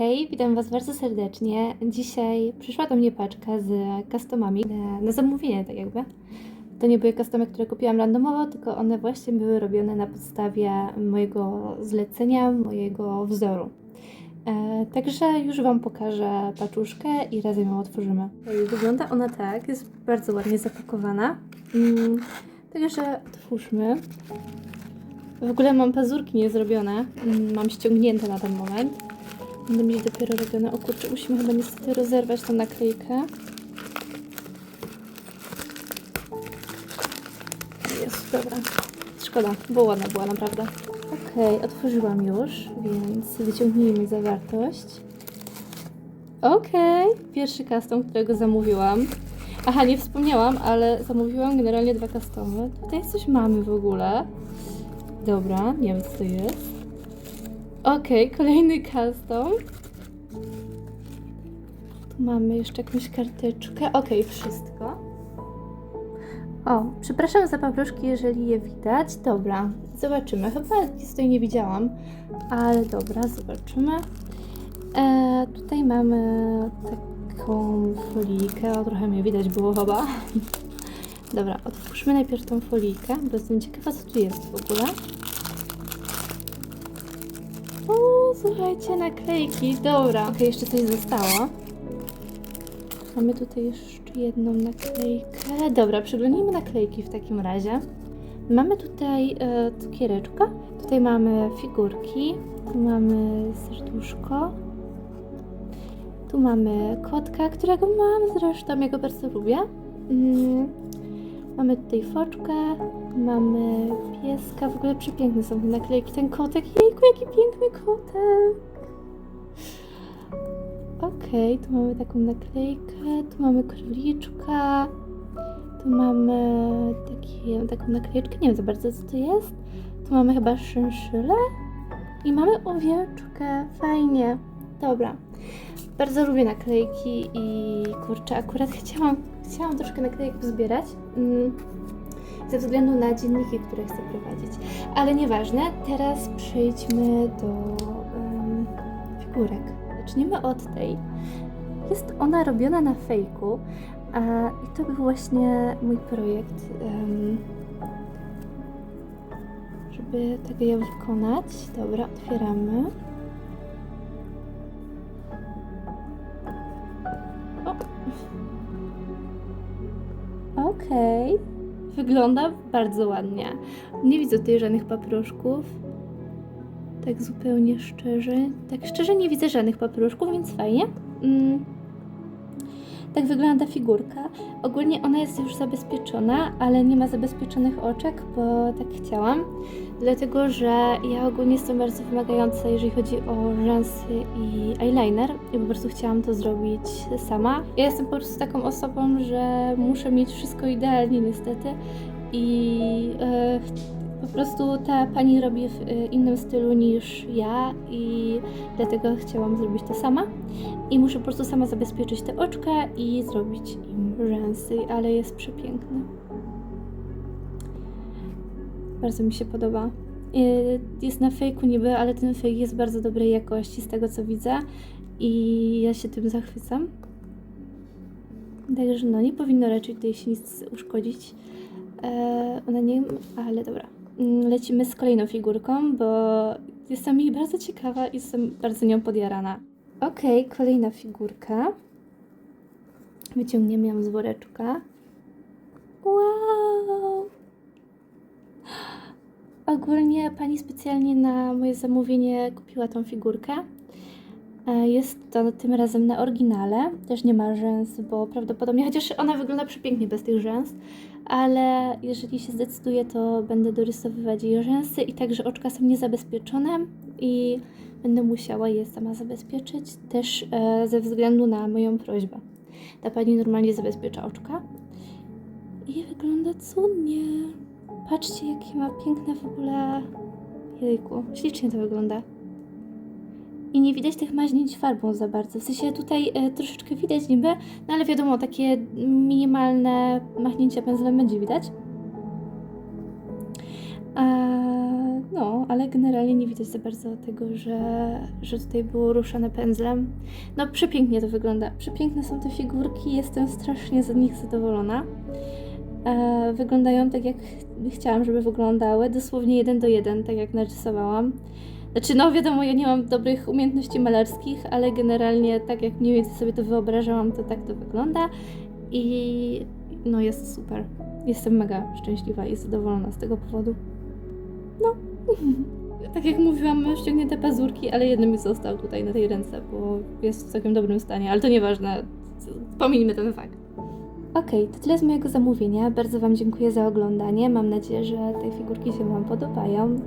Hej, witam Was bardzo serdecznie. Dzisiaj przyszła do mnie paczka z customami na, na zamówienie, tak jakby. To nie były customy, które kupiłam randomowo, tylko one właśnie były robione na podstawie mojego zlecenia, mojego wzoru. E, także już Wam pokażę paczuszkę i razem ją otworzymy. Wygląda ona tak, jest bardzo ładnie zapakowana. Mm, także otwórzmy. W ogóle mam pazurki niezrobione, mm, mam ściągnięte na ten moment. Będę mieć dopiero robione. O kurczę, musimy chyba niestety rozerwać tą naklejkę. Jest, dobra. Szkoda, bo ładna była naprawdę. Okej, otworzyłam już, więc wyciągnijmy zawartość. Okej, pierwszy custom, którego zamówiłam. Aha, nie wspomniałam, ale zamówiłam generalnie dwa customy. Tutaj coś mamy w ogóle. Dobra, nie wiem co to jest. Okej, kolejny custom. Tu mamy jeszcze jakąś karteczkę. Okej, wszystko. O, przepraszam za paproszki, jeżeli je widać. Dobra, zobaczymy. Chyba nic tutaj nie widziałam, ale dobra, zobaczymy. E, tutaj mamy taką folijkę. O, trochę mnie widać było chyba. Dobra, otwórzmy najpierw tą folijkę, bo jestem ciekawa, co tu jest w ogóle. Słuchajcie, naklejki. Dobra, okej, jeszcze coś zostało. Mamy tutaj jeszcze jedną naklejkę. Dobra, przeglądnijmy naklejki w takim razie. Mamy tutaj e, cukiereczka. Tutaj mamy figurki. Tu mamy serduszko. Tu mamy kotka, którego mam zresztą, ja go bardzo lubię. Mm. Mamy tutaj foczkę, mamy pieska, w ogóle przepiękne są te naklejki. Ten kotek, jejku, jaki piękny kotek! Okej, tu mamy taką naklejkę, tu mamy króliczka, tu mamy takie, taką naklejeczkę, nie wiem za bardzo co to jest. Tu mamy chyba szynszylę i mamy owieczkę, fajnie. Dobra, bardzo lubię naklejki i kurczę, akurat chciałam, chciałam troszkę naklejek pozbierać. Mm, ze względu na dzienniki, które chcę prowadzić. Ale nieważne, teraz przejdźmy do em, figurek. Zaczniemy od tej. Jest ona robiona na fejku a, i to był właśnie mój projekt, em, żeby tego ją wykonać. Dobra, otwieramy. O. Okej. Wygląda bardzo ładnie. Nie widzę tutaj żadnych paproszków. Tak zupełnie szczerze. Tak szczerze nie widzę żadnych paproszków, więc fajnie. Mm. Tak wygląda figurka. Ogólnie ona jest już zabezpieczona, ale nie ma zabezpieczonych oczek, bo tak chciałam. Dlatego, że ja ogólnie jestem bardzo wymagająca, jeżeli chodzi o rzęsy i eyeliner i po prostu chciałam to zrobić sama. Ja jestem po prostu taką osobą, że muszę mieć wszystko idealnie niestety i e, po prostu ta pani robi w e, innym stylu niż ja i dlatego chciałam zrobić to sama. I muszę po prostu sama zabezpieczyć te oczka i zrobić im rzęsy, ale jest przepiękny. Bardzo mi się podoba. Y, Jest na fejku niby, ale ten fejk jest bardzo dobrej jakości z tego co widzę i ja się tym zachwycam. Także no, nie powinno raczej tutaj się nic uszkodzić. Eee, ona nie, ale dobra. Mm, Lecimy z kolejną figurką, bo jestem jej bardzo ciekawa i jestem bardzo nią podjarana. Okej, kolejna figurka. Wyciągniemy ją z woreczka. Wow! Ogólnie pani specjalnie na moje zamówienie kupiła tą figurkę. E, Jest to tym razem na oryginale. Też nie ma rzęs, bo prawdopodobnie, chociaż ona wygląda przepięknie bez tych rzęs, ale jeżeli się zdecyduję, to będę dorysowywać jej rzęsy i także oczka są niezabezpieczone i będę musiała je sama zabezpieczyć, też e, ze względu na moją prośbę. Ta pani normalnie zabezpiecza oczka i wygląda cudnie. Patrzcie, jakie ma piękne w ogóle. Jejku, ślicznie to wygląda. I nie widać tych maźnięć farbą za bardzo. W sensie tutaj e, troszeczkę widać niby, no ale wiadomo, takie minimalne machnięcia pędzlem będzie widać. A, no, ale ale generalnie nie widać za bardzo tego, że, że tutaj było ruszane pędzlem. No przepięknie to wygląda. Przepiękne są te figurki, jestem strasznie z nich zadowolona. E, wyglądają tak, jak chciałam, żeby wyglądały, dosłownie jeden do jeden, tak jak narysowałam. Znaczy, no wiadomo, ja nie mam dobrych umiejętności malarskich, ale generalnie tak jak mniej więcej sobie to wyobrażałam, to tak to wygląda i no jest super. Jestem mega szczęśliwa i zadowolona z tego powodu. No. Tak jak mówiłam, mam ściągnięte pazurki, ale jeden mi został tutaj na tej ręce, bo jest w całkiem dobrym stanie, ale to nieważne. Pomińmy ten fakt. Okej, to tyle z mojego zamówienia. Bardzo Wam dziękuję za oglądanie. Mam nadzieję, że te figurki się Wam podobają.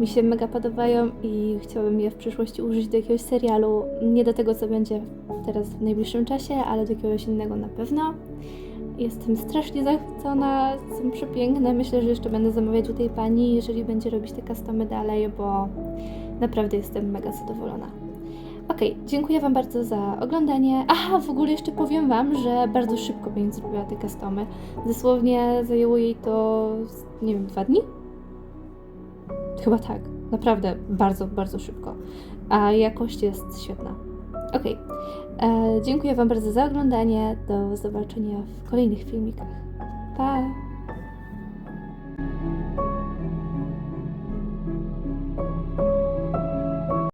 Mi się mega podobają i chciałabym je w przyszłości użyć do jakiegoś serialu. Nie do tego, co będzie teraz w najbliższym czasie, ale do jakiegoś innego na pewno. Jestem strasznie zachwycona, są przepiękne. Myślę, że jeszcze będę zamawiać u tej pani, jeżeli będzie robić te customy dalej, bo naprawdę jestem mega zadowolona. Okej, dziękuję Wam bardzo za oglądanie. Aha, w ogóle jeszcze powiem Wam, że bardzo szybko będzie zrobiła te customy. Dosłownie zajęło jej to, nie wiem, dwa dni? Chyba tak. Naprawdę bardzo, bardzo szybko. A jakość jest świetna. Okej. E, Dziękuję Wam bardzo za oglądanie. Do zobaczenia w kolejnych filmikach. Pa!